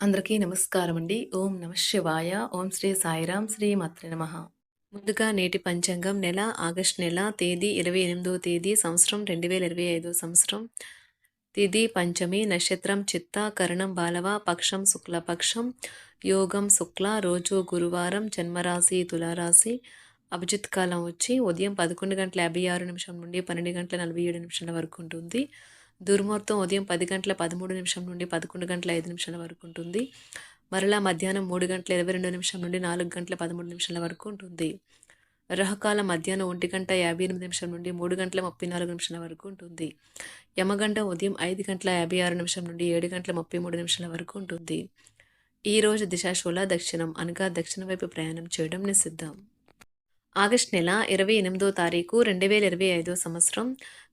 అందరికీ నమస్కారం అండి. ఓం నమ శివాయ. ఓం శ్రీ సాయిరాం శ్రీ మాత్ర నమ. ముందుగా నేటి పంచాంగం నెల ఆగస్ట్ నెల తేదీ ఇరవై ఎనిమిదో తేదీ సంవత్సరం రెండు వేల ఇరవై ఐదో సంవత్సరం. తిథి పంచమి నక్షత్రం చిత్త కరణం బాలవ పక్షం శుక్లపక్షం యోగం శుక్ల రోజు గురువారం జన్మరాశి తులారాశి. అభిజిత్ కాలం వచ్చి ఉదయం పదకొండు గంటల యాభై ఆరు నిమిషం నుండి పన్నెండు గంటల నలభై ఏడు నిమిషాల వరకు ఉంటుంది. దుర్ముహూర్తం ఉదయం పది గంటల పదమూడు నిమిషం నుండి పదకొండు గంటల ఐదు నిమిషాల వరకు ఉంటుంది. మరలా మధ్యాహ్నం మూడు గంటల ఇరవై రెండు నిమిషం నుండి నాలుగు గంటల పదమూడు నిమిషాల వరకు ఉంటుంది. రహకాల మధ్యాహ్నం ఒంటి గంట యాభై ఎనిమిది నిమిషం నుండి మూడు గంటల ముప్పై నాలుగు నిమిషాల వరకు ఉంటుంది. యమగంట ఉదయం ఐదు గంటల యాభై ఆరు నిమిషం నుండి ఏడు గంటల ముప్పై మూడు నిమిషాల వరకు ఉంటుంది. ఈ రోజు దిశాశూల దక్షిణం అనగా దక్షిణ వైపు ప్రయాణం చేయడం నిషిద్ధం. ఆగస్ట్ నెల ఇరవై ఎనిమిదో తారీఖు రెండు వేల ఇరవై ఐదో సంవత్సరం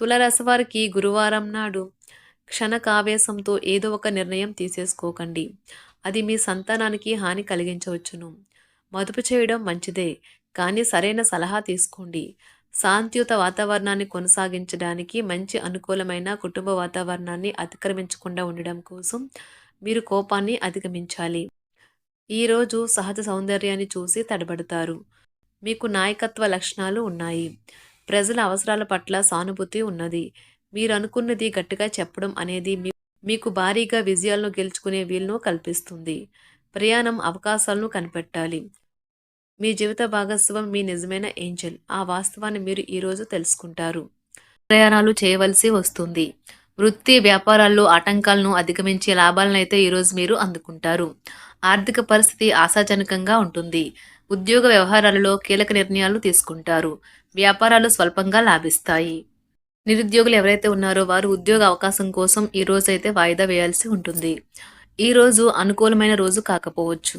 తులరాశి వారికి గురువారం నాడు క్షణకావేశంతో ఏదో ఒక నిర్ణయం తీసేసుకోకండి. అది మీ సంతానానికి హాని కలిగించవచ్చును. మదుపు చేయడం మంచిదే కానీ సరైన సలహా తీసుకోండి. శాంతియుత వాతావరణాన్ని కొనసాగించడానికి మంచి అనుకూలమైన కుటుంబ వాతావరణాన్ని అతిక్రమించకుండా ఉండడం కోసం మీరు కోపాన్ని అధిగమించాలి. ఈరోజు సహజ సౌందర్యాన్ని చూసి తడబడతారు. మీకు నాయకత్వ లక్షణాలు ఉన్నాయి. ప్రజల అవసరాల పట్ల సానుభూతి ఉన్నది. మీరు అనుకున్నది గట్టిగా చెప్పడం అనేది మీకు భారీగా విజయాలను గెలుచుకునే వీలును కల్పిస్తుంది. ప్రయాణం అవకాశాలను కనిపెట్టాలి. మీ జీవిత భాగస్వామి మీ నిజమైన ఏంజల్. ఆ వాస్తవాన్ని మీరు ఈరోజు తెలుసుకుంటారు. ప్రయాణాలు చేయవలసి వస్తుంది. వృత్తి వ్యాపారాల్లో ఆటంకాలను అధిగమించే లాభాలను అయితే ఈరోజు మీరు అందుకుంటారు. ఆర్థిక పరిస్థితి ఆశాజనకంగా ఉంటుంది. ఉద్యోగ వ్యవహారాలలో కీలక నిర్ణయాలు తీసుకుంటారు. వ్యాపారాలు స్వల్పంగా లాభిస్తాయి. నిరుద్యోగులు ఎవరైతే ఉన్నారో వారు ఉద్యోగ అవకాశం కోసం ఈ రోజు అయితే వాయిదా వేయాల్సి ఉంటుంది. ఈ రోజు అనుకూలమైన రోజు కాకపోవచ్చు.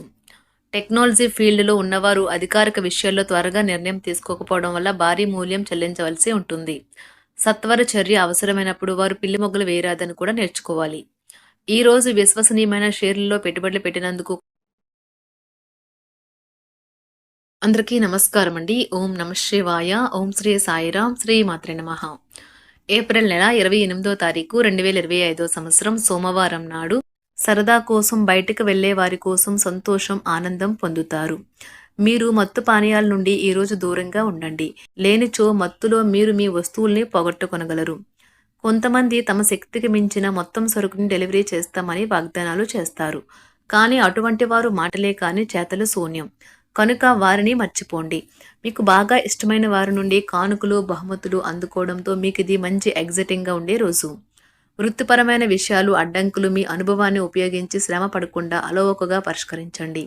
టెక్నాలజీ ఫీల్డ్లో ఉన్నవారు అధికారిక విషయాల్లో త్వరగా నిర్ణయం తీసుకోకపోవడం వల్ల భారీ మూల్యం చెల్లించవలసి ఉంటుంది. సత్వర చర్య అవసరమైనప్పుడు వారు పిల్లి మొగ్గులు వేయరాదని కూడా నేర్చుకోవాలి. ఈ రోజు విశ్వసనీయమైన షేర్లలో పెట్టుబడులు పెట్టినందుకు అందరికీ నమస్కారం అండి ఓం నమ శివాయ. ఓం శ్రీ సాయిరాం. శ్రీ మాత్రే నమ. ఏప్రిల్ నెల ఇరవై ఎనిమిదో తారీఖు రెండు వేల ఇరవై ఐదో సంవత్సరం సోమవారం నాడు సరదా కోసం బయటకు వెళ్ళే వారి కోసం సంతోషం ఆనందం పొందుతారు. మీరు మత్తు పానీయాల నుండి ఈరోజు దూరంగా ఉండండి. లేనిచో మత్తులో మీరు మీ వస్తువుల్ని పోగొట్టుకొనగలరు. కొంతమంది తమ శక్తికి మించిన మొత్తం సరుకుని డెలివరీ చేస్తామని వాగ్దానాలు చేస్తారు. కానీ అటువంటి వారు మాటలే కానీ చేతలు శూన్యం. కనుక వారిని మర్చిపోండి. మీకు బాగా ఇష్టమైన వారి నుండి కానుకలు బహుమతులు అందుకోవడంతో మీకు ఇది మంచి ఎగ్జైటింగ్గా ఉండే రోజు. వృత్తిపరమైన విషయాలు అడ్డంకులు మీ అనుభవాన్ని ఉపయోగించి శ్రమ పడకుండా అలవోకగా పరిష్కరించండి.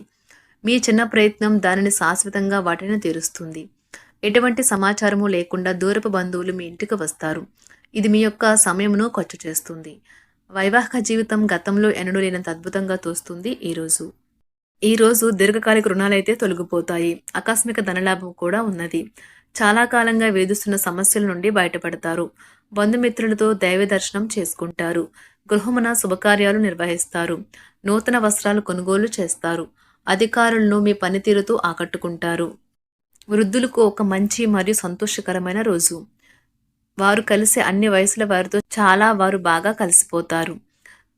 మీ చిన్న ప్రయత్నం దానిని శాశ్వతంగా వాటిని తీరుస్తుంది. ఎటువంటి సమాచారము లేకుండా దూరపు బంధువులు మీ ఇంటికి వస్తారు. ఇది మీ యొక్క సమయమును ఖర్చు చేస్తుంది. వైవాహిక జీవితం గతంలో ఎన్నడూ లేనంత అద్భుతంగా తోస్తుంది ఈరోజు ఈరోజు దీర్ఘకాలిక రుణాలైతే తొలగిపోతాయి. ఆకస్మిక ధనలాభం కూడా ఉన్నది. చాలా కాలంగా వేధిస్తున్న సమస్యల నుండి బయటపడతారు. బంధుమిత్రులతో దైవ దర్శనం చేసుకుంటారు. గృహమున శుభకార్యాలు నిర్వహిస్తారు. నూతన వస్త్రాలు కొనుగోలు చేస్తారు. అధికారులను మీ పనితీరుతో ఆకట్టుకుంటారు. వృద్ధులకు ఒక మంచి మరియు సంతోషకరమైన రోజు. వారు కలిసి అన్ని వయసుల వారితో చాలా వారు బాగా కలిసిపోతారు.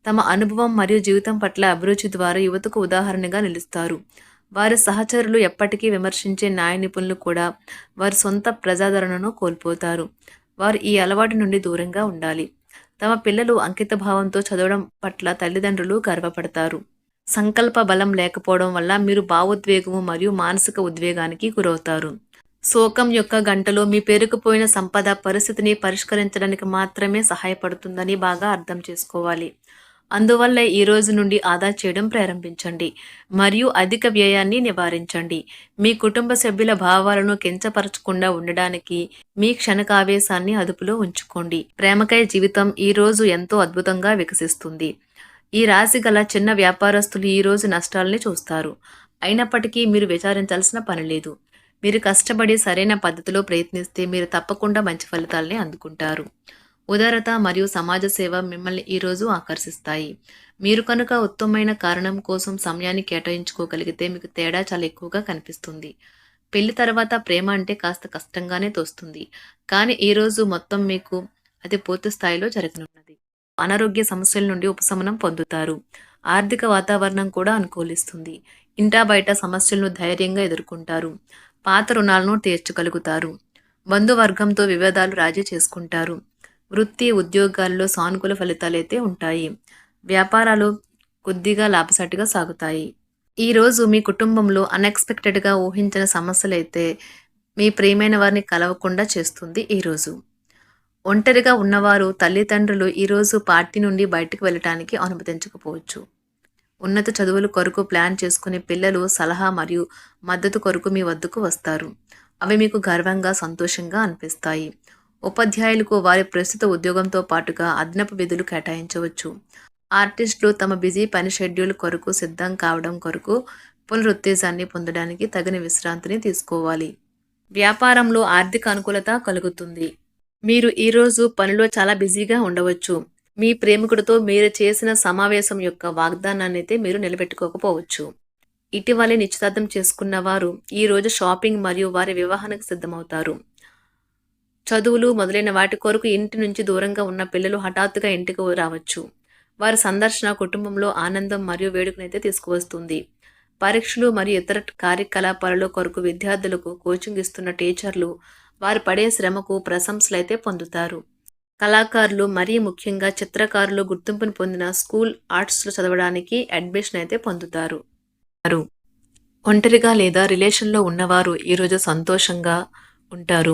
తమ అనుభవం మరియు జీవితం పట్ల అభిరుచి ద్వారా యువతకు ఉదాహరణగా నిలుస్తారు. వారి సహచరులు ఎప్పటికీ విమర్శించే న్యాయ నిపుణులు కూడా వారి సొంత ప్రజాదరణను కోల్పోతారు. వారు ఈ అలవాటు నుండి దూరంగా ఉండాలి. తమ పిల్లలు అంకిత భావంతో చదవడం పట్ల తల్లిదండ్రులు గర్వపడతారు. సంకల్ప బలం లేకపోవడం వల్ల మీరు భావోద్వేగము మరియు మానసిక ఉద్వేగానికి గురవుతారు. శోకం యొక్క గంటలో మీ పేరుకుపోయిన సంపద పరిస్థితిని పరిష్కరించడానికి మాత్రమే సహాయపడుతుందని బాగా అర్థం చేసుకోవాలి. అందువల్ల ఈ రోజు నుండి ఆదా చేయడం ప్రారంభించండి మరియు అధిక వ్యయాన్ని నివారించండి. మీ కుటుంబ సభ్యుల భావాలను కించపరచకుండా ఉండడానికి మీ క్షణకావేశాన్ని అదుపులో ఉంచుకోండి. ప్రేమకై జీవితం ఈ రోజు ఎంతో అద్భుతంగా వికసిస్తుంది. ఈ రాశి గల చిన్న వ్యాపారస్తులు ఈ రోజు నష్టాలని చూస్తారు. అయినప్పటికీ మీరు విచారించాల్సిన పని లేదు. మీరు కష్టపడి సరైన పద్ధతిలో ప్రయత్నిస్తే మీరు తప్పకుండా మంచి ఫలితాలని అందుకుంటారు. ఉదారత మరియు సమాజ సేవ మిమ్మల్ని ఈరోజు ఆకర్షిస్తాయి. మీరు కనుక ఉత్తమమైన కారణం కోసం సమయాన్ని కేటాయించుకోగలిగితే మీకు తేడా చాలా ఎక్కువగా కనిపిస్తుంది. పెళ్ళి తర్వాత ప్రేమ అంటే కాస్త కష్టంగానే తోస్తుంది. కానీ ఈరోజు మొత్తం మీకు అది పూర్తి స్థాయిలో జరగనున్నది. అనారోగ్య సమస్యల నుండి ఉపశమనం పొందుతారు. ఆర్థిక వాతావరణం కూడా అనుకూలిస్తుంది. ఇంటా బయట సమస్యలను ధైర్యంగా ఎదుర్కొంటారు. పాత రుణాలను తీర్చగలుగుతారు. బంధువర్గంతో వివాదాలు రాజీ చేసుకుంటారు. వృత్తి ఉద్యోగాల్లో సానుకూల ఫలితాలైతే ఉంటాయి. వ్యాపారాలు కొద్దిగా లాభసాటిగా సాగుతాయి. ఈరోజు మీ కుటుంబంలో అన్ఎక్స్పెక్టెడ్గా ఊహించిన సమస్యలైతే మీ ప్రియమైన వారిని కలవకుండా చేస్తుంది ఈరోజు ఒంటరిగా ఉన్నవారు తల్లిదండ్రులు ఈరోజు పార్టీ నుండి బయటకు వెళ్ళటానికి అనుమతించకపోవచ్చు. ఉన్నత చదువుల కొరకు ప్లాన్ చేసుకునే పిల్లలు సలహా మరియు మద్దతు కొరకు మీ వద్దకు వస్తారు. అవి మీకు గర్వంగా సంతోషంగా అనిపిస్తాయి. ఉపాధ్యాయులకు వారి ప్రస్తుత ఉద్యోగంతో పాటుగా అదనపు విధులు కేటాయించవచ్చు. ఆర్టిస్టులు తమ బిజీ పని షెడ్యూల్ కొరకు సిద్ధం కావడం కొరకు పునరుత్తేజాన్ని పొందడానికి తగిన విశ్రాంతిని తీసుకోవాలి. వ్యాపారంలో ఆర్థిక అనుకూలత కలుగుతుంది. మీరు ఈరోజు పనిలో చాలా బిజీగా ఉండవచ్చు. మీ ప్రేమికుడితో మీరు చేసిన సమావేశం యొక్క వాగ్దానాన్ని అయితే మీరు నిలబెట్టుకోకపోవచ్చు. ఇటీవలే నిశ్చితార్థం చేసుకున్న వారు ఈరోజు షాపింగ్ మరియు వారి వివాహానికి సిద్ధమవుతారు. చదువులు మొదలైన వాటి కొరకు ఇంటి నుంచి దూరంగా ఉన్న పిల్లలు హఠాత్తుగా ఇంటికి రావచ్చు. వారి సందర్శన కుటుంబంలో ఆనందం మరియు వేడుకనైతే తీసుకువస్తుంది. పరీక్షలు మరియు ఇతర కార్యకలాపాలలో కొరకు విద్యార్థులకు కోచింగ్ ఇస్తున్న టీచర్లు వారు పడే శ్రమకు ప్రశంసలు అయితే పొందుతారు. కళాకారులు మరీ ముఖ్యంగా చిత్రకారులు గుర్తింపును పొందిన స్కూల్ ఆర్ట్స్లో చదవడానికి అడ్మిషన్ అయితే పొందుతారు. ఒంటరిగా లేదా రిలేషన్లో ఉన్నవారు ఈరోజు సంతోషంగా ఉంటారు.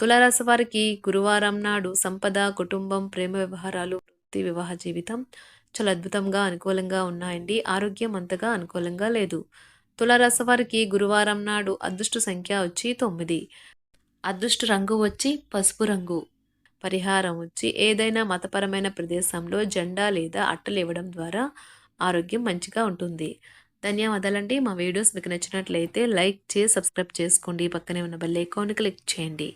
తులారాశి వారికి గురువారం నాడు సంపద కుటుంబం ప్రేమ వ్యవహారాలు వృత్తి వివాహ జీవితం చాలా అద్భుతంగా అనుకూలంగా ఉన్నాయండి. ఆరోగ్యం అంతగా అనుకూలంగా లేదు. తులారాశి వారికి గురువారం నాడు అదృష్ట సంఖ్య వచ్చి తొమ్మిది. అదృష్ట రంగు వచ్చి పసుపు రంగు. పరిహారం వచ్చి ఏదైనా మతపరమైన ప్రదేశంలో జెండా లేదా అట్టలు ఇవ్వడం ద్వారా ఆరోగ్యం మంచిగా ఉంటుంది. ధన్యవాదాలండి. మా వీడియోస్ మీకు నచ్చినట్లయితే లైక్ చేసి సబ్స్క్రైబ్ చేసుకోండి. పక్కనే ఉన్న బెల్ ఐకాన్ క్లిక్ చేయండి.